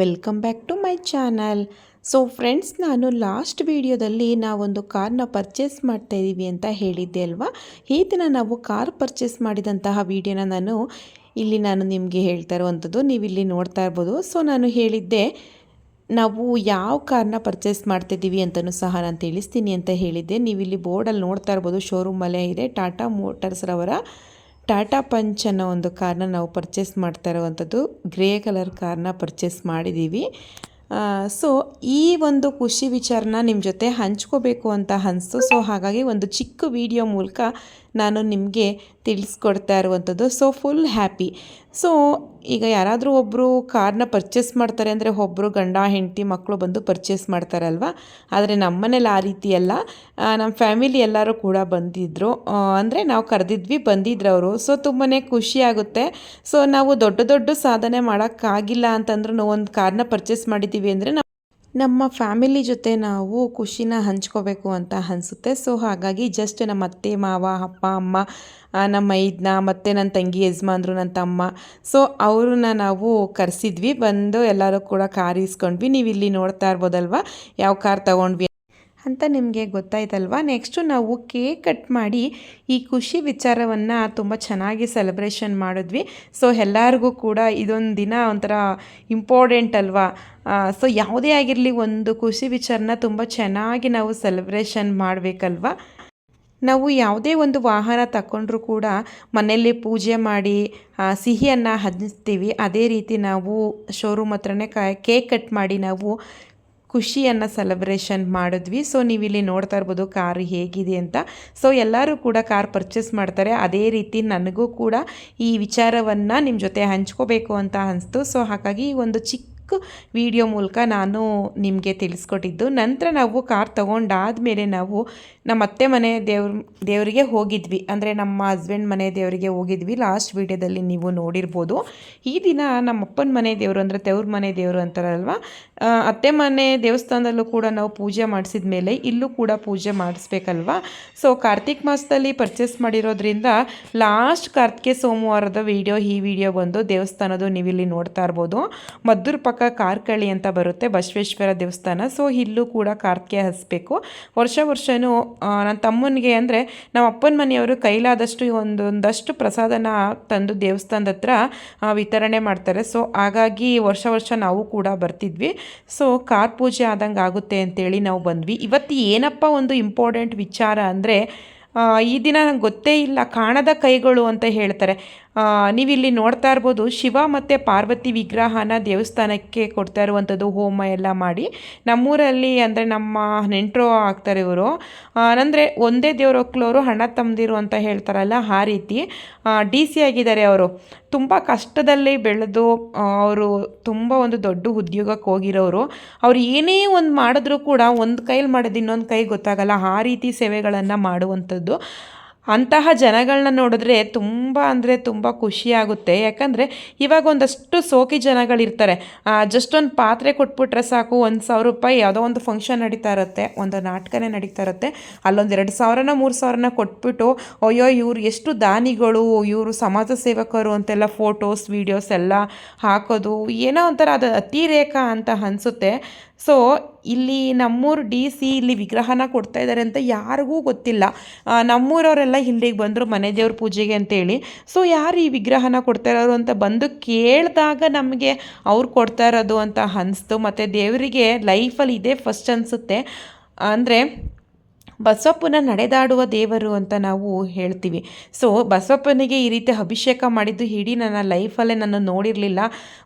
Welcome back to my channel so friends ನಾನು last ವೀಡಿಯೋದಲ್ಲಿ ನಾವೊಂದು ಕಾರ್ನ ಪರ್ಚೇಸ್ ಮಾಡ್ತಾ ಇದ್ದೀವಿ ಅಂತ ಹೇಳಿದ್ದೆ ಅಲ್ವಾ? ಈ ದಿನ ನಾವು ಕಾರ್ ಪರ್ಚೇಸ್ ಮಾಡಿದಂತಹ ವಿಡಿಯೋನ ನಾನು ಇಲ್ಲಿ ನಾನು ನಿಮಗೆ ಹೇಳ್ತಾ ಇರುವಂಥದ್ದು ನೀವು ಇಲ್ಲಿ ನೋಡ್ತಾ ಇರ್ಬೋದು. ಸೊ ನಾನು ಹೇಳಿದ್ದೆ, ನಾವು ಯಾವ ಕಾರ್ನ ಪರ್ಚೇಸ್ ಮಾಡ್ತಿದ್ದೀವಿ ಅಂತಲೂ ಸಹ ನಾನು ತಿಳಿಸ್ತೀನಿ ಅಂತ ಹೇಳಿದ್ದೆ. ನೀವು ಇಲ್ಲಿ ಬೋರ್ಡಲ್ಲಿ ನೋಡ್ತಾ ಇರ್ಬೋದು ಶೋರೂಮಲ್ಲೇ ಇದೆ. ಟಾಟಾ ಮೋಟರ್ಸ್ರವರ ಟಾಟಾ ಪಂಚ್ ಅನ್ನೋ ಒಂದು ಕಾರನ್ನ ನಾವು ಪರ್ಚೇಸ್ ಮಾಡ್ತಾ ಇರುವಂಥದ್ದು. ಗ್ರೇ ಕಲರ್ ಕಾರ್ನ ಪರ್ಚೇಸ್ ಮಾಡಿದ್ದೀವಿ. ಸೊ ಈ ಒಂದು ಖುಷಿ ವಿಚಾರನ ನಿಮ್ಮ ಜೊತೆ ಹಂಚ್ಕೋಬೇಕು ಅಂತ ಅನಿಸ್ತು. ಸೊ ಹಾಗಾಗಿ ಒಂದು ಚಿಕ್ಕ ವಿಡಿಯೋ ಮೂಲಕ ನಾನು ನಿಮಗೆ ತಿಳಿಸ್ಕೊಡ್ತಾ ಇರುವಂಥದ್ದು. ಸೊ ಫುಲ್ ಹ್ಯಾಪಿ ಸೊ ಈಗ ಯಾರಾದರೂ ಒಬ್ಬರು ಕಾರ್ನ ಪರ್ಚೇಸ್ ಮಾಡ್ತಾರೆ ಅಂದರೆ ಒಬ್ಬರು ಗಂಡ, ಹೆಂಡತಿ ಮಕ್ಕಳು ಬಂದು ಪರ್ಚೇಸ್ ಮಾಡ್ತಾರಲ್ವ? ಆದರೆ ನಮ್ಮನೇಲಿ ಆ ರೀತಿ ಅಲ್ಲ. ನಮ್ಮ ಫ್ಯಾಮಿಲಿ ಎಲ್ಲರೂ ಕೂಡ ಬಂದಿದ್ದರು ಅಂದರೆ ನಾವು ಕರೆದಿದ್ವಿ, ಬಂದಿದ್ರು ಅವರು. ಸೊ ತುಂಬಾ ಖುಷಿಯಾಗುತ್ತೆ ಸೊ ನಾವು ದೊಡ್ಡ ದೊಡ್ಡ ಸಾಧನೆ ಮಾಡೋಕ್ಕಾಗಿಲ್ಲ ಅಂತಂದ್ರೂ ಒಂದು ಕಾರ್ನ ಪರ್ಚೇಸ್ ಮಾಡಿದ್ದೀವಿ ಅಂದರೆ ನಮ್ಮ ಫ್ಯಾಮಿಲಿ ಜೊತೆ ನಾವು ಖುಷಿನ ಹಂಚ್ಕೋಬೇಕು ಅಂತ ಅನಿಸುತ್ತೆ. ಸೊ ಹಾಗಾಗಿ ಜಸ್ಟ್ ನಮ್ಮ ಅತ್ತೆ, ಮಾವ, ಅಪ್ಪ, ಅಮ್ಮ ನಮ್ಮ ಮೈದ್ನ ಮತ್ತು ನನ್ನ ತಂಗಿ ಯಜಮಾನ್ರು ನನ್ನ ತಮ್ಮ. ಸೊ ಅವ್ರನ್ನ ನಾವು ಕರೆಸಿದ್ವಿ. ಬಂದು ಎಲ್ಲರೂ ಕೂಡ ಕಾರ್ ಇಸ್ಕೊಂಡ್ವಿ ನೀವು ಇಲ್ಲಿ ನೋಡ್ತಾ ಇರ್ಬೋದಲ್ವ? ಯಾವ ಕಾರ್ ತೊಗೊಂಡ್ವಿ ಅಂತ ನಿಮಗೆ ಗೊತ್ತಾಯ್ತಲ್ವಾ? ನೆಕ್ಸ್ಟು ನಾವು ಕೇಕ್ ಕಟ್ ಮಾಡಿ ಈ ಖುಷಿ ವಿಚಾರವನ್ನು ತುಂಬ ಚೆನ್ನಾಗಿ ಸೆಲೆಬ್ರೇಷನ್ ಮಾಡಿದ್ವಿ. ಸೊ ಎಲ್ಲರಿಗೂ ಕೂಡ ಇದೊಂದು ದಿನ ಒಂಥರ ಇಂಪಾರ್ಟೆಂಟ್ ಅಲ್ವಾ? ಸೊ ಯಾವುದೇ ಆಗಿರಲಿ ಒಂದು ಖುಷಿ ವಿಚಾರನ ತುಂಬ ಚೆನ್ನಾಗಿ ನಾವು ಸೆಲೆಬ್ರೇಷನ್ ಮಾಡಬೇಕಲ್ವಾ? ನಾವು ಯಾವುದೇ ಒಂದು ವಾಹನ ತಗೊಂಡ್ರೂ ಕೂಡ ಮನೆಯಲ್ಲಿ ಪೂಜೆ ಮಾಡಿ ಸಿಹಿಯನ್ನು ಹಂಚ್ತೀವಿ. ಅದೇ ರೀತಿ ನಾವು ಶೋರೂಮ್ ಹತ್ರನೇ ಕೇಕ್ ಕಟ್ ಮಾಡಿ ನಾವು ಖುಷಿಯನ್ನು ಸೆಲೆಬ್ರೇಷನ್ ಮಾಡಿದ್ವಿ. ಸೊ ನೀವು ಇಲ್ಲಿ ನೋಡ್ತಾ ಇರ್ಬೋದು ಕಾರ್ ಹೇಗಿದೆ ಅಂತ. ಸೊ ಎಲ್ಲರೂ ಕೂಡ ಕಾರ್ ಪರ್ಚೇಸ್ ಮಾಡ್ತಾರೆ. ಅದೇ ರೀತಿ ನನಗೂ ಕೂಡ ಈ ವಿಚಾರವನ್ನು ನಿಮ್ಮ ಜೊತೆ ಹಂಚ್ಕೋಬೇಕು ಅಂತ ಅನಿಸ್ತು. ಸೊ ಹಾಗಾಗಿ ಒಂದು ಚಿಕ್ಕ ವಿಡಿಯೋ ಮೂಲಕ ನಾನು ನಿಮಗೆ ತಿಳಿಸ್ಕೊಟ್ಟಿದ್ದು. ನಂತರ ನಾವು ಕಾರ್ ತೊಗೊಂಡಾದಮೇಲೆ ನಾವು ನಮ್ಮ ಅತ್ತೆ ಮನೆ ದೇವ್ರ, ದೇವರಿಗೆ ಹೋಗಿದ್ವಿ. ಅಂದರೆ ನಮ್ಮ ಹಸ್ಬೆಂಡ್ ಮನೆ ದೇವರಿಗೆ ಹೋಗಿದ್ವಿ. ಲಾಸ್ಟ್ ವೀಡಿಯೋದಲ್ಲಿ ನೀವು ನೋಡಿರ್ಬೋದು. ಈ ದಿನ ನಮ್ಮ ಅಪ್ಪನ ಮನೆ ದೇವರು ಅಂದರೆ ತೆವ್ರ ಮನೆ ದೇವರು ಅಂತಾರಲ್ವ? ಅತ್ತೆ ಮನೆ ದೇವಸ್ಥಾನದಲ್ಲೂ ಕೂಡ ನಾವು ಪೂಜೆ ಮಾಡಿಸಿದ ಮೇಲೆ ಇಲ್ಲೂ ಕೂಡ ಪೂಜೆ ಮಾಡಿಸ್ಬೇಕಲ್ವ? ಸೊ ಕಾರ್ತಿಕ್ ಮಾಸದಲ್ಲಿ ಪರ್ಚೇಸ್ ಮಾಡಿರೋದ್ರಿಂದ ಲಾಸ್ಟ್ ಕಾರ್ತಿಕೆ ಸೋಮವಾರದ ವಿಡಿಯೋ ಈ ವಿಡಿಯೋ ಬಂದು ದೇವಸ್ಥಾನದ್ದು ನೀವಿಲ್ಲಿ ನೋಡ್ತಾ ಇರ್ಬೋದು. ಮದ್ದೂರು ಪಕ್ಕ ಕಾರ್ಕಳಿ ಅಂತ ಬರುತ್ತೆ ಬಸವೇಶ್ವರ ದೇವಸ್ಥಾನ. ಸೊ ಇಲ್ಲೂ ಕೂಡ ಕಾರ್ತಿಕೆ ಹಸಬೇಕು. ವರ್ಷ ವರ್ಷವೂ ನನ್ನ ತಮ್ಮನಿಗೆ ಅಂದರೆ ನಮ್ಮ ಅಪ್ಪನ ಮನೆಯವರು ಕೈಲಾದಷ್ಟು ಒಂದೊಂದಷ್ಟು ಪ್ರಸಾದನ ತಂದು ದೇವಸ್ಥಾನದ ಹತ್ರ ವಿತರಣೆ ಮಾಡ್ತಾರೆ. ಸೊ ಹಾಗಾಗಿ ವರ್ಷ ವರ್ಷ ನಾವು ಕೂಡ ಬರ್ತಿದ್ವಿ. ಸೊ ಕಾರ್ ಪೂಜೆ ಆದಂಗೆ ಆಗುತ್ತೆ ಅಂತೇಳಿ ನಾವು ಬಂದ್ವಿ. ಇವತ್ತು ಏನಪ್ಪ ಒಂದು ಇಂಪಾರ್ಟೆಂಟ್ ವಿಚಾರ ಅಂದರೆ ಈ ದಿನ ನಂಗೆ ಗೊತ್ತೇ ಇಲ್ಲ ಕಾಣದ ಕೈಗಳು ಅಂತ ಹೇಳ್ತಾರೆ. ನೀವಿಲ್ಲಿ ನೋಡ್ತಾ ಇರ್ಬೋದು ಶಿವ ಮತ್ತು ಪಾರ್ವತಿ ವಿಗ್ರಹನ ದೇವಸ್ಥಾನಕ್ಕೆ ಕೊಡ್ತಾ ಇರುವಂಥದ್ದು ಹೋಮ ಎಲ್ಲ ಮಾಡಿ. ನಮ್ಮೂರಲ್ಲಿ ಅಂದರೆ ನಮ್ಮ ನೆಂಟರು ಆಗ್ತಾರೆ ಇವರು. ಅಂದರೆ ಒಂದೇ ದೇವ್ರ ಹಣ ತಮ್ಮದಿರು ಅಂತ ಹೇಳ್ತಾರಲ್ಲ ಆ ರೀತಿ. ಡಿ ಸಿ ಆಗಿದ್ದಾರೆ ಅವರು. ತುಂಬ ಕಷ್ಟದಲ್ಲಿ ಬೆಳೆದು ಅವರು ತುಂಬ ಒಂದು ದೊಡ್ಡ ಉದ್ಯೋಗಕ್ಕೆ ಹೋಗಿರೋರು. ಅವ್ರು ಏನೇ ಒಂದು ಮಾಡಿದ್ರೂ ಕೂಡ ಒಂದು ಕೈಲಿ ಮಾಡೋದು ಇನ್ನೊಂದು ಕೈ ಗೊತ್ತಾಗಲ್ಲ ಆ ರೀತಿ ಸೇವೆಗಳನ್ನು ಮಾಡುವಂಥದ್ದು. ಅಂತಹ ಜನಗಳನ್ನ ನೋಡಿದ್ರೆ ತುಂಬ ಅಂದರೆ ತುಂಬ ಖುಷಿಯಾಗುತ್ತೆ. ಯಾಕಂದರೆ ಇವಾಗ ಒಂದಷ್ಟು ಸೋಕಿ ಜನಗಳಿರ್ತಾರೆ. ಜಸ್ಟ್ ಒಂದು ಪಾತ್ರೆ ಕೊಟ್ಬಿಟ್ರೆ ಸಾಕು, ಒಂದು ಸಾವಿರ ರೂಪಾಯಿ ಯಾವುದೋ ಒಂದು ಫಂಕ್ಷನ್ ನಡೀತಾ ಇರುತ್ತೆ, ಒಂದು ನಾಟಕನೇ ನಡೀತಾ ಇರುತ್ತೆ. ಅಲ್ಲೊಂದು ಎರಡು ಸಾವಿರನ, ಮೂರು ಸಾವಿರನ ಕೊಟ್ಬಿಟ್ಟು, ಅಯ್ಯೋ ಇವ್ರು ಎಷ್ಟು ದಾನಿಗಳು, ಇವರು ಸಮಾಜ ಸೇವಕರು ಅಂತೆಲ್ಲ ಫೋಟೋಸ್ ವೀಡಿಯೋಸ್ ಎಲ್ಲ ಹಾಕೋದು, ಏನೋ ಒಂಥರ ಅದು ಅತಿರೇಕ ಅಂತ ಅನಿಸುತ್ತೆ. ಸೊ ಇಲ್ಲಿ ನಮ್ಮೂರು ಡಿ ಸಿ ಇಲ್ಲಿ ವಿಗ್ರಹನ ಕೊಡ್ತಾ ಇದ್ದಾರೆ ಅಂತ ಯಾರಿಗೂ ಗೊತ್ತಿಲ್ಲ. ನಮ್ಮೂರವರೆಲ್ಲ ಇಲ್ಲಿಗೆ ಬಂದರು ಮನೆ ದೇವ್ರ ಪೂಜೆಗೆ ಅಂತೇಳಿ. ಸೊ ಯಾರು ಈ ವಿಗ್ರಹನ ಕೊಡ್ತಾ ಇರೋರು ಅಂತ ಬಂದು ಕೇಳಿದಾಗ ನಮಗೆ ಅವ್ರು ಕೊಡ್ತಾ ಇರೋದು ಅಂತ ಅನಿಸ್ತು. ಮತ್ತು ದೇವರಿಗೆ ಲೈಫಲ್ಲಿ ಇದೇ ಫಸ್ಟ್ ಅನಿಸುತ್ತೆ. ಅಂದರೆ ಬಸವಪ್ಪನ ನಡೆದಾಡುವ ದೇವರು ಅಂತ ನಾವು ಹೇಳ್ತೀವಿ. ಸೊ ಬಸವಪ್ಪನಿಗೆ ಈ ರೀತಿ ಅಭಿಷೇಕ ಮಾಡಿದ್ದು ಇಡೀ ನನ್ನ ಲೈಫಲ್ಲೇ ನಾನು ನೋಡಿರಲಿಲ್ಲ.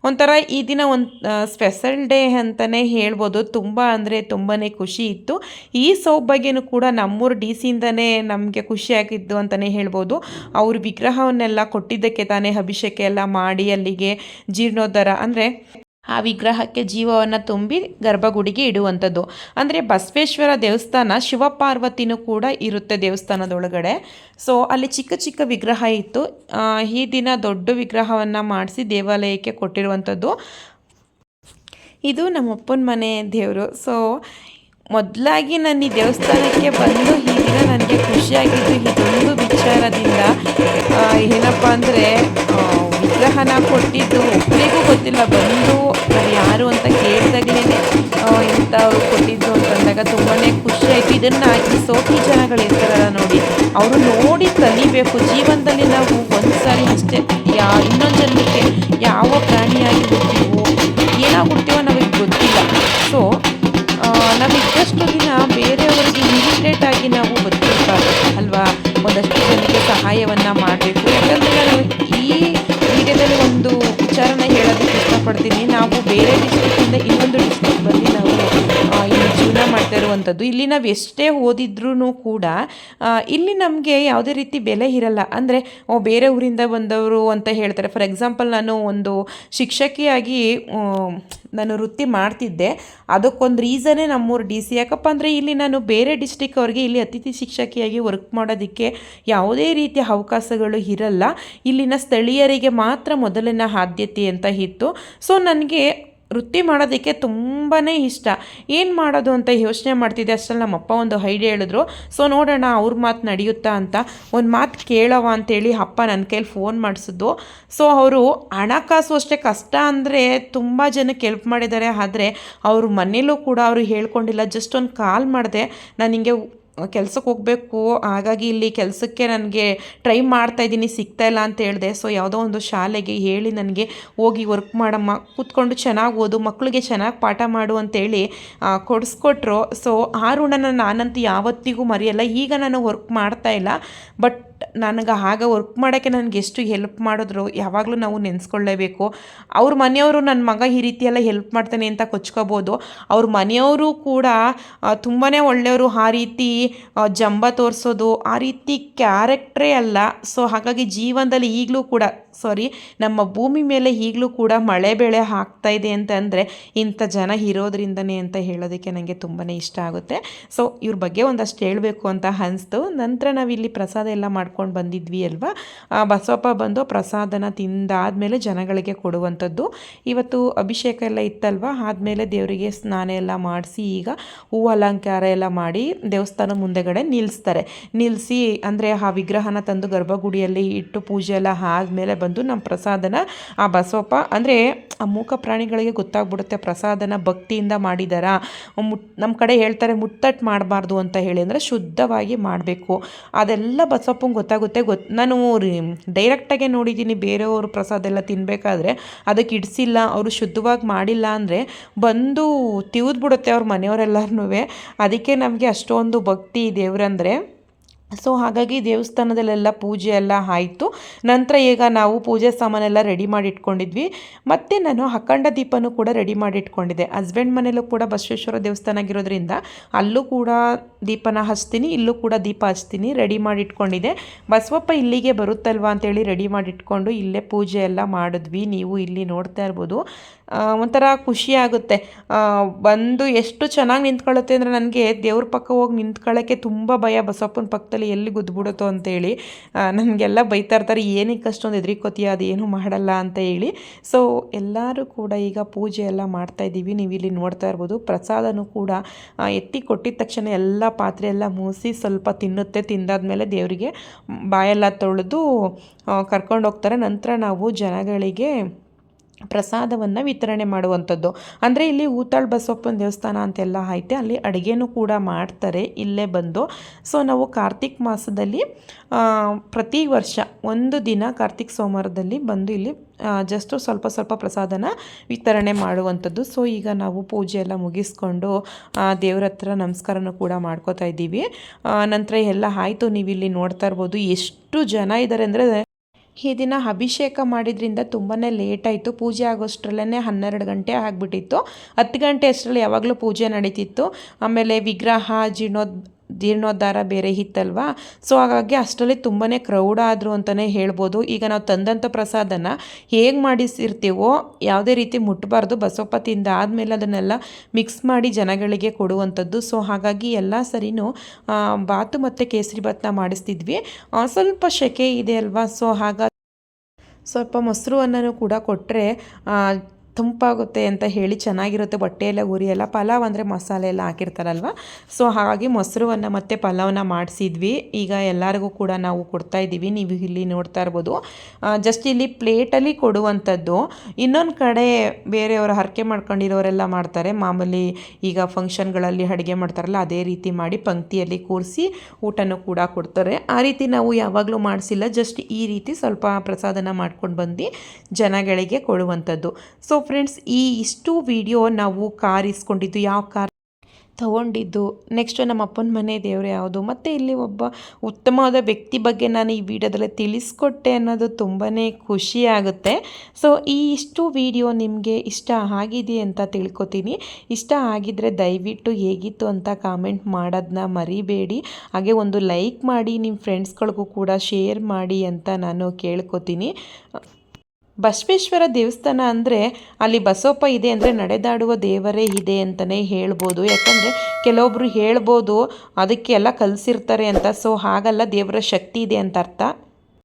ಒಂಥರ ಈ ದಿನ ಒಂದು ಸ್ಪೆಷಲ್ ಡೇ ಅಂತಲೇ ಹೇಳ್ಬೋದು. ತುಂಬ ಅಂದರೆ ತುಂಬಾ ಖುಷಿ ಇತ್ತು. ಈ ಸೌಭಾಗ್ಯನೂ ಕೂಡ ನಮ್ಮೂರು ಡಿ ಸಿಯಿಂದನೇ ನಮಗೆ ಖುಷಿಯಾಗಿದ್ದು ಅಂತಲೇ ಹೇಳ್ಬೋದು. ಅವ್ರ ವಿಗ್ರಹವನ್ನೆಲ್ಲ ಕೊಟ್ಟಿದ್ದಕ್ಕೆ ತಾನೇ ಅಭಿಷೇಕ ಎಲ್ಲ ಮಾಡಿ ಅಲ್ಲಿಗೆ ಜೀರ್ಣೋದ್ಧಾರ. ಅಂದರೆ ಆ ವಿಗ್ರಹಕ್ಕೆ ಜೀವವನ್ನು ತುಂಬಿ ಗರ್ಭಗುಡಿಗೆ ಇಡುವಂಥದ್ದು. ಅಂದರೆ ಬಸವೇಶ್ವರ ದೇವಸ್ಥಾನ ಶಿವಪಾರ್ವತಿನೂ ಕೂಡ ಇರುತ್ತೆ ದೇವಸ್ಥಾನದೊಳಗಡೆ. ಸೊ ಅಲ್ಲಿ ಚಿಕ್ಕ ಚಿಕ್ಕ ವಿಗ್ರಹ ಇತ್ತು. ಈ ದಿನ ದೊಡ್ಡ ವಿಗ್ರಹವನ್ನು ಮಾಡಿಸಿ ದೇವಾಲಯಕ್ಕೆ ಕೊಟ್ಟಿರುವಂಥದ್ದು. ಇದು ನಮ್ಮಪ್ಪನ ಮನೆ ದೇವರು. ಸೊ ಮೊದಲಾಗಿ ನಾನು ಈ ದೇವಸ್ಥಾನಕ್ಕೆ ಬಂದು ಈ ದಿನ ನನಗೆ ಖುಷಿಯಾಗಿದ್ದು ಇದೊಂದು ವಿಚಾರದಿಂದ ಏನಪ್ಪ ಅಂದರೆ ಅನುಗ್ರಹನ ಕೊಟ್ಟಿದ್ದು ಒಬ್ಬರಿಗೂ ಗೊತ್ತಿಲ್ಲ, ಬಂದು ಯಾರು ಅಂತ ಕೇಳಿದಾಗ್ಲೇ ಇಂಥವ್ರು ಕೊಟ್ಟಿದ್ದು ಅಂತಂದಾಗ ತುಂಬಾ ಖುಷಿ ಆಯಿತು. ಇದನ್ನು ಈ ಜನಗಳು ಇರ್ತಾರಲ್ಲ ನೋಡಿ, ಅವರು ನೋಡಿ ಕಲಿಬೇಕು. ಜೀವನದಲ್ಲಿ ನಾವು ಒಂದು ಸಾರಿ ಅಷ್ಟೇ, ಯಾ, ಇನ್ನೊಂದು ಜನಕ್ಕೆ ಯಾವ ಪ್ರಾಣಿಯಾಗಿ ಹುಡ್ತೀವೋ ಏನಾಗ್ಬಿಡ್ತೀವೋ ನಮಗೆ ಗೊತ್ತಿಲ್ಲ. ಸೊ ನಾವಿದ್ದಷ್ಟು ದಿನ ಬೇರೆಯವರಿಗೆ ಇರಿಟೇಟ್ ಆಗಿ ನಾವು ಇರುವಂಥದ್ದು. ಇಲ್ಲಿ ನಾವು ಎಷ್ಟೇ ಓದಿದ್ರೂ ಕೂಡ ಇಲ್ಲಿ ನಮಗೆ ಯಾವುದೇ ರೀತಿ ಬೆಲೆ ಇರಲ್ಲ. ಅಂದರೆ ಬೇರೆ ಊರಿಂದ ಬಂದವರು ಅಂತ ಹೇಳ್ತಾರೆ. ಫಾರ್ ಎಕ್ಸಾಂಪಲ್ ನಾನು ಒಂದು ಶಿಕ್ಷಕಿಯಾಗಿ ನಾನು ವೃತ್ತಿ ಮಾಡ್ತಿದ್ದೆ. ಅದಕ್ಕೊಂದು ರೀಸನೇ ನಮ್ಮೂರು ಡಿ ಸಿ ಯಾಕಪ್ಪ ಅಂದರೆ, ಇಲ್ಲಿ ನಾನು ಬೇರೆ ಡಿಸ್ಟಿಕ್ ಅವ್ರಿಗೆ ಇಲ್ಲಿ ಅತಿಥಿ ಶಿಕ್ಷಕಿಯಾಗಿ ವರ್ಕ್ ಮಾಡೋದಕ್ಕೆ ಯಾವುದೇ ರೀತಿಯ ಅವಕಾಶಗಳು ಇರಲ್ಲ. ಇಲ್ಲಿನ ಸ್ಥಳೀಯರಿಗೆ ಮಾತ್ರ ಮೊದಲಿನ ಆದ್ಯತೆ ಅಂತ ಇತ್ತು. ಸೊ ನನಗೆ ವೃತ್ತಿ ಮಾಡೋದಕ್ಕೆ ತುಂಬಾ ಇಷ್ಟ. ಏನು ಮಾಡೋದು ಅಂತ ಯೋಚನೆ ಮಾಡ್ತಿದ್ದೆ, ಅಷ್ಟರಲ್ಲಿ ನಮ್ಮಪ್ಪ ಒಂದು ಐಡಿಯಾ ಹೇಳಿದ್ರು. ಸೊ, ನೋಡೋಣ ಅವ್ರ ಮಾತು ನಡೆಯುತ್ತಾ ಅಂತ. ಒಂದು ಮಾತು ಕೇಳವ ಅಂತೇಳಿ ಅಪ್ಪ ನನ್ನ ಕೈಲಿ ಫೋನ್ ಮಾಡಿಸಿದ್ದು. ಸೊ, ಅವರು ಹಣಕಾಸು ಅಷ್ಟೇ ಕಷ್ಟ ಅಂದರೆ ತುಂಬ ಜನಕ್ಕೆ ಹೆಲ್ಪ್ ಮಾಡಿದ್ದಾರೆ. ಆದರೆ ಅವರು ಮನೇಲೂ ಕೂಡ ಅವರು ಹೇಳ್ಕೊಂಡಿಲ್ಲ. ಜಸ್ಟ್ ಒಂದು ಕಾಲ್ ಮಾಡಿದೆ. ನಾನು ಹಿಂಗೆ ಕೆಲ್ಸಕ್ಕೆ ಹೋಗಬೇಕು. ಹಾಗಾಗಿ ಇಲ್ಲಿ ಕೆಲಸಕ್ಕೆ ನನಗೆ ಟ್ರೈ ಮಾಡ್ತಾ ಇದ್ದೀನಿ, ಸಿಗ್ತಾ ಇಲ್ಲ ಅಂತ ಹೇಳಿದೆ. ಸೊ ಯಾವುದೋ ಒಂದು ಶಾಲೆಗೆ ಹೇಳಿ ನನಗೆ ಹೋಗಿ ವರ್ಕ್ ಮಾಡಮ್ಮ. ಕೂತ್ಕೊಂಡು ಚೆನ್ನಾಗಿ ಓದು ಮಕ್ಕಳಿಗೆ ಚೆನ್ನಾಗಿ ಪಾಠ ಮಾಡು ಅಂತೇಳಿ ಕೊಡಿಸ್ಕೊಟ್ರು. ಸೊ ಆ ಋಣನ ನಾನಂತೂ ಯಾವತ್ತಿಗೂ ಮರೆಯಲ್ಲ. ಈಗ ನಾನು ವರ್ಕ್ ಮಾಡ್ತಾ ಇಲ್ಲ. ಬಟ್ ನನಗೆ ಆಗ ವರ್ಕ್ ಮಾಡೋಕ್ಕೆ ನನಗೆ ಎಷ್ಟು ಹೆಲ್ಪ್ ಮಾಡಿದ್ರು, ಯಾವಾಗಲೂ ನಾವು ನೆನೆಸ್ಕೊಳ್ಳೇಬೇಕು. ಅವ್ರ ಮನೆಯವರು ನನ್ನ ಮಗ ಈ ರೀತಿ ಎಲ್ಲ ಹೆಲ್ಪ್ ಮಾಡ್ತಾನೆ ಅಂತ ಕೊಚ್ಕೋಬೋದು. ಅವ್ರ ಮನೆಯವರು ಕೂಡ ತುಂಬಾ ಒಳ್ಳೆಯವರು, ಆ ರೀತಿ ಜಂಬ ತೋರಿಸೋದು, ಆ ರೀತಿ ಕ್ಯಾರೆಕ್ಟ್ರೇ ಅಲ್ಲ. ಸೊ ಹಾಗಾಗಿ ಜೀವನದಲ್ಲಿ ಈಗಲೂ ಕೂಡ ಸಾರಿ ನಮ್ಮ ಭೂಮಿ ಮೇಲೆ ಈಗಲೂ ಕೂಡ ಮಳೆ ಬೆಳೆ ಆಗ್ತಾ ಇದೆ ಅಂತಂದರೆ ಇಂಥ ಜನ ಇರೋದ್ರಿಂದನೇ ಅಂತ ಹೇಳೋದಕ್ಕೆ ನನಗೆ ತುಂಬಾ ಇಷ್ಟ ಆಗುತ್ತೆ. ಸೊ ಇವ್ರ ಬಗ್ಗೆ ಒಂದಷ್ಟು ಹೇಳಬೇಕು ಅಂತ ಅನಿಸ್ತು. ನಂತರ ನಾವಿಲ್ಲಿ ಪ್ರಸಾದ ಎಲ್ಲ ಮಾಡ್ಕೊಂಡು ಬಂದಿದ್ವಿ ಅಲ್ವಾ? ಆ, ಬಸವಪ್ಪ ಬಂದು ಪ್ರಸಾದನ ತಿಂದಾದಮೇಲೆ ಜನಗಳಿಗೆ ಕೊಡುವಂಥದ್ದು. ಇವತ್ತು ಅಭಿಷೇಕ ಎಲ್ಲ ಇತ್ತಲ್ವ? ಆದಮೇಲೆ ದೇವರಿಗೆ ಸ್ನಾನ ಎಲ್ಲ ಮಾಡಿಸಿ ಈಗ ಹೂವು ಅಲಂಕಾರ ಎಲ್ಲ ಮಾಡಿ ದೇವಸ್ಥಾನ ಮುಂದೆಗಡೆ ನಿಲ್ಲಿಸ್ತಾರೆ. ನಿಲ್ಲಿಸಿ ಅಂದರೆ ಆ ವಿಗ್ರಹನ ತಂದು ಗರ್ಭಗುಡಿಯಲ್ಲಿ ಇಟ್ಟು ಪೂಜೆ ಎಲ್ಲ ಆದಮೇಲೆ ಬಂದು ನಮ್ಮ ಪ್ರಸಾದನ ಆ ಬಸವಪ್ಪ ಅಂದರೆ ಆ ಮೂಕ ಪ್ರಾಣಿಗಳಿಗೆ ಗೊತ್ತಾಗ್ಬಿಡುತ್ತೆ ಪ್ರಸಾದನ ಭಕ್ತಿಯಿಂದ ಮಾಡಿದಾರಾ? ಮುಟ್ ನಮ್ಮ ಕಡೆ ಹೇಳ್ತಾರೆ ಮುತ್ತಟ್ಟು ಮಾಡಬಾರ್ದು ಅಂತ ಹೇಳಿ ಅಂದರೆ ಶುದ್ಧವಾಗಿ ಮಾಡಬೇಕು. ಅದೆಲ್ಲ ಬಸವಪ್ಪಂಗೆ ಗೊತ್ತಾಗುತ್ತೆ. ಗೊತ್, ನಾನು ಡೈರೆಕ್ಟಾಗೆ ನೋಡಿದ್ದೀನಿ ಬೇರೆಯವರು ಪ್ರಸಾದ ಎಲ್ಲ ತಿನ್ನಬೇಕಾದ್ರೆ ಅದಕ್ಕೆ ಇಡಿಸಿಲ್ಲ, ಅವರು ಶುದ್ಧವಾಗಿ ಮಾಡಿಲ್ಲ ಅಂದರೆ ಬಂದು ತಿವಿದ್ಬಿಡುತ್ತೆ ಅವ್ರ ಮನೆಯವರೆಲ್ಲರೂ ಅದಕ್ಕೆ ನಮಗೆ ಅಷ್ಟೊಂದು ಭಕ್ತಿ ದೇವ್ರಂದರೆ ಸೊ ಹಾಗಾಗಿ ದೇವಸ್ಥಾನದಲ್ಲೆಲ್ಲ ಪೂಜೆ ಎಲ್ಲ ಆಯಿತು. ನಂತರ ಈಗ ನಾವು ಪೂಜೆ ಸಾಮಾನೆಲ್ಲ ರೆಡಿ ಮಾಡಿ ಇಟ್ಕೊಂಡಿದ್ವಿ ಮತ್ತು ನಾನು ಅಖಂಡ ದೀಪನೂ ಕೂಡ ರೆಡಿ ಮಾಡಿ ಇಟ್ಕೊಂಡಿದ್ದೆ ಹಸ್ಬೆಂಡ್ ಮನೆಯಲ್ಲೂ ಕೂಡ ಬಸವೇಶ್ವರ ದೇವಸ್ಥಾನ ಆಗಿರೋದ್ರಿಂದ ಅಲ್ಲೂ ಕೂಡ ದೀಪನ ಹಚ್ತೀನಿ, ಇಲ್ಲೂ ಕೂಡ ದೀಪ ಹಚ್ತೀನಿ ರೆಡಿ ಮಾಡಿ ಇಟ್ಕೊಂಡಿದ್ದೆ ಬಸವಪ್ಪ ಇಲ್ಲಿಗೆ ಬರುತ್ತಲ್ವಾ ಅಂತೇಳಿ ರೆಡಿ ಮಾಡಿ ಇಟ್ಕೊಂಡು ಇಲ್ಲೇ ಪೂಜೆ ಎಲ್ಲ ಮಾಡಿದ್ವಿ. ನೀವು ಇಲ್ಲಿ ನೋಡ್ತಾ ಇರ್ಬೋದು. ಒಂಥರ ಖುಷಿ ಆಗುತ್ತೆ. ಬಂದು ಎಷ್ಟು ಚೆನ್ನಾಗಿ ನಿಂತ್ಕೊಳ್ಳುತ್ತೆ ಅಂದರೆ ನನಗೆ ದೇವ್ರ ಪಕ್ಕ ಹೋಗಿ ನಿಂತ್ಕೊಳ್ಳೋಕ್ಕೆ ತುಂಬ ಭಯ ಬಸಪ್ಪನ ಪಕ್ಕದಲ್ಲಿ ಎಲ್ಲಿ ಗುದ್ದುಬಿಡುತ್ತೋ ಅಂತೇಳಿ ನನಗೆಲ್ಲ ಬೈತಾ ಇರ್ತಾರೆ, ಏನಕ್ಕೆ ಅಷ್ಟೊಂದು ಹೆದರಿಕೋತೀಯ ಏನು ಮಾಡಲ್ಲ ಅಂತ ಹೇಳಿ. ಸೊ ಎಲ್ಲರೂ ಕೂಡ ಈಗ ಪೂಜೆ ಎಲ್ಲ ಮಾಡ್ತಾ ಇದ್ದೀವಿ ನೀವು ಇಲ್ಲಿ ನೋಡ್ತಾ ಇರ್ಬೋದು. ಪ್ರಸಾದನೂ ಕೂಡ ಎತ್ತಿ ಕೊಟ್ಟಿದ ತಕ್ಷಣ ಎಲ್ಲ ಪಾತ್ರೆ ಎಲ್ಲ ಮೂಸಿ ಸ್ವಲ್ಪ ತಿನ್ನುತ್ತೆ. ತಿಂದಾದಮೇಲೆ ದೇವರಿಗೆ ಬಾಯೆಲ್ಲ ತೊಳೆದು ಕರ್ಕೊಂಡು ಹೋಗ್ತಾರೆ ನಂತರ ನಾವು ಜನಗಳಿಗೆ ಪ್ರಸಾದವನ್ನು ವಿತರಣೆ ಮಾಡುವಂಥದ್ದು. ಅಂದರೆ ಇಲ್ಲಿ ಊತಾಳ್ ಬಸವಪ್ಪನ ದೇವಸ್ಥಾನ ಅಂತೆಲ್ಲ ಐತೆ, ಅಲ್ಲಿ ಅಡುಗೆನೂ ಕೂಡ ಮಾಡ್ತಾರೆ, ಇಲ್ಲೇ ಬಂದು. ಸೊ ನಾವು ಕಾರ್ತಿಕ್ ಮಾಸದಲ್ಲಿ ಪ್ರತಿ ವರ್ಷ ಒಂದು ದಿನ ಕಾರ್ತಿಕ್ ಸೋಮವಾರದಲ್ಲಿ ಬಂದು ಇಲ್ಲಿ ಜಸ್ಟು ಸ್ವಲ್ಪ ಸ್ವಲ್ಪ ಪ್ರಸಾದನ ವಿತರಣೆ ಮಾಡುವಂಥದ್ದು. ಸೊ ಈಗ ನಾವು ಪೂಜೆ ಎಲ್ಲ ಮುಗಿಸ್ಕೊಂಡು ದೇವ್ರ ಹತ್ರ ನಮಸ್ಕಾರನೂ ಕೂಡ ಮಾಡ್ಕೋತಾ ಇದ್ದೀವಿ. ನಂತರ ಎಲ್ಲ ಆಯಿತು ನೀವು ಇಲ್ಲಿ ನೋಡ್ತಾ ಇರ್ಬೋದು, ಎಷ್ಟು ಜನ ಇದ್ದಾರೆ ಅಂದರೆ ಈ ದಿನ ಅಭಿಷೇಕ ಮಾಡಿದ್ರಿಂದ ತುಂಬಾ ಲೇಟ್ ಆಯಿತು. ಪೂಜೆ ಆಗೋಷ್ಟರಲ್ಲೇ ಹನ್ನೆರಡು ಗಂಟೆ ಆಗಿಬಿಟ್ಟಿತ್ತು. ಹತ್ತು ಗಂಟೆ ಅಷ್ಟರಲ್ಲಿ ಯಾವಾಗಲೂ ಪೂಜೆ ನಡೀತಿತ್ತು. ಆಮೇಲೆ ವಿಗ್ರಹ ಜೀರ್ಣೋದ್ ಜೀರ್ಣೋದ್ಧಾರ ಬೇರೆ ಇತ್ತಲ್ವಾ? ಸೊ ಹಾಗಾಗಿ ಅಷ್ಟರಲ್ಲಿ ತುಂಬಾ ಕ್ರೌಡ್ ಆದರು ಅಂತಲೇ ಹೇಳ್ಬೋದು. ಈಗ ನಾವು ತಂದಂಥ ಪ್ರಸಾದನ ಹೇಗೆ ಮಾಡಿಸಿರ್ತೀವೋ, ಯಾವುದೇ ರೀತಿ ಮುಟ್ಟಬಾರ್ದು ಬಸವಪ್ಪ ತಿಂದ ಆದಮೇಲೆ ಅದನ್ನೆಲ್ಲ ಮಿಕ್ಸ್ ಮಾಡಿ ಜನಗಳಿಗೆ ಕೊಡುವಂಥದ್ದು. ಸೊ ಹಾಗಾಗಿ ಎಲ್ಲ ಸರಿನೂ ಬಾತು ಮತ್ತು ಕೇಸರಿ ಭಾತ್ನ ಮಾಡಿಸ್ತಿದ್ವಿ. ಸ್ವಲ್ಪ ಶೆಕೆ ಇದೆ ಅಲ್ವಾ? ಸೊ ಹಾಗಾಗಿ ಸ್ವಲ್ಪ ಮೊಸರು ಅನ್ನನೂ ಕೂಡ ಕೊಟ್ಟರೆ ತಂಪಾಗುತ್ತೆ ಅಂತ ಹೇಳಿ ಚೆನ್ನಾಗಿರುತ್ತೆ ಬಟ್ಟೆಯೆಲ್ಲ ಉರಿಯಲ್ಲ ಪಲಾವ್ ಅಂದರೆ ಮಸಾಲೆ ಎಲ್ಲ ಹಾಕಿರ್ತಾರಲ್ವ? ಸೊ ಹಾಗಾಗಿ ಮೊಸರುವನ್ನು ಮತ್ತು ಪಲಾವನ್ನ ಮಾಡಿಸಿದ್ವಿ. ಈಗ ಎಲ್ಲರಿಗೂ ಕೂಡ ನಾವು ಕೊಡ್ತಾ ಇದ್ದೀವಿ. ನೀವು ಇಲ್ಲಿ ನೋಡ್ತಾ ಇರ್ಬೋದು. ಜಸ್ಟ್ ಇಲ್ಲಿ ಪ್ಲೇಟಲ್ಲಿ ಕೊಡುವಂಥದ್ದು. ಇನ್ನೊಂದು ಕಡೆ ಬೇರೆಯವರು ಹರಕೆ ಮಾಡ್ಕೊಂಡಿರೋರೆಲ್ಲ ಮಾಡ್ತಾರೆ. ಮಾಮೂಲಿ ಈಗ ಫಂಕ್ಷನ್ಗಳಲ್ಲಿ ಅಡುಗೆ ಮಾಡ್ತಾರಲ್ಲ, ಅದೇ ರೀತಿ ಮಾಡಿ ಪಂಕ್ತಿಯಲ್ಲಿ ಕೂರಿಸಿ ಊಟನೂ ಕೂಡ ಕೊಡ್ತಾರೆ. ಆ ರೀತಿ ನಾವು ಯಾವಾಗಲೂ ಮಾಡಿಸಿಲ್ಲ. ಜಸ್ಟ್ ಈ ರೀತಿ ಸ್ವಲ್ಪ ಪ್ರಸಾದನ ಮಾಡ್ಕೊಂಡು ಬಂದು ಜನಗಳಿಗೆ ಕೊಡುವಂಥದ್ದು. ಸೊ ಫ್ರೆಂಡ್ಸ್ ಈ ಇಷ್ಟು ವಿಡಿಯೋ ನಾವು ಕಾರ್ ಇಸ್ಕೊಂಡಿದ್ದು ಯಾವ ಕಾರ್? ತಗೊಂಡಿದ್ದು ನೆಕ್ಸ್ಟು ನಮ್ಮ ಅಪ್ಪನ ಮನೆ ದೇವರು ಯಾವುದು. ಮತ್ತು ಇಲ್ಲಿ ಒಬ್ಬ ಉತ್ತಮವಾದ ವ್ಯಕ್ತಿ ಬಗ್ಗೆ ನಾನು ಈ ವಿಡಿಯೋದಲ್ಲಿ ತಿಳಿಸ್ಕೊಟ್ಟೆ ಅನ್ನೋದು ತುಂಬಾ ಖುಷಿ ಆಗುತ್ತೆ. ಸೊ ಈ ಇಷ್ಟು ವಿಡಿಯೋ ನಿಮಗೆ ಇಷ್ಟ ಆಗಿದೆ ಅಂತ ತಿಳ್ಕೊತೀನಿ. ಇಷ್ಟ ಆಗಿದ್ದರೆ ದಯವಿಟ್ಟು ಹೇಗಿತ್ತು ಅಂತ ಕಾಮೆಂಟ್ ಮಾಡೋದನ್ನ ಮರಿಬೇಡಿ. ಹಾಗೆ ಒಂದು ಲೈಕ್ ಮಾಡಿ ನಿಮ್ಮ ಫ್ರೆಂಡ್ಸ್ಗಳಿಗೂ ಕೂಡ ಶೇರ್ ಮಾಡಿ ಅಂತ ನಾನು ಕೇಳ್ಕೊತೀನಿ. ಬಸವೇಶ್ವರ ದೇವಸ್ಥಾನ ಅಂದರೆ ಅಲ್ಲಿ ಬಸವಪ್ಪ ಇದೆ ಅಂದರೆ ನಡೆದಾಡುವ ದೇವರೇ ಇದೆ ಅಂತಲೇ ಹೇಳ್ಬೋದು. ಯಾಕಂದರೆ ಕೆಲವೊಬ್ಬರು ಹೇಳ್ಬೋದು ಅದಕ್ಕೆಲ್ಲ ಕಲಿಸಿರ್ತಾರೆ ಅಂತ. ಸೊ ಹಾಗಲ್ಲ, ದೇವರ ಶಕ್ತಿ ಇದೆ ಅಂತ ಅರ್ಥ.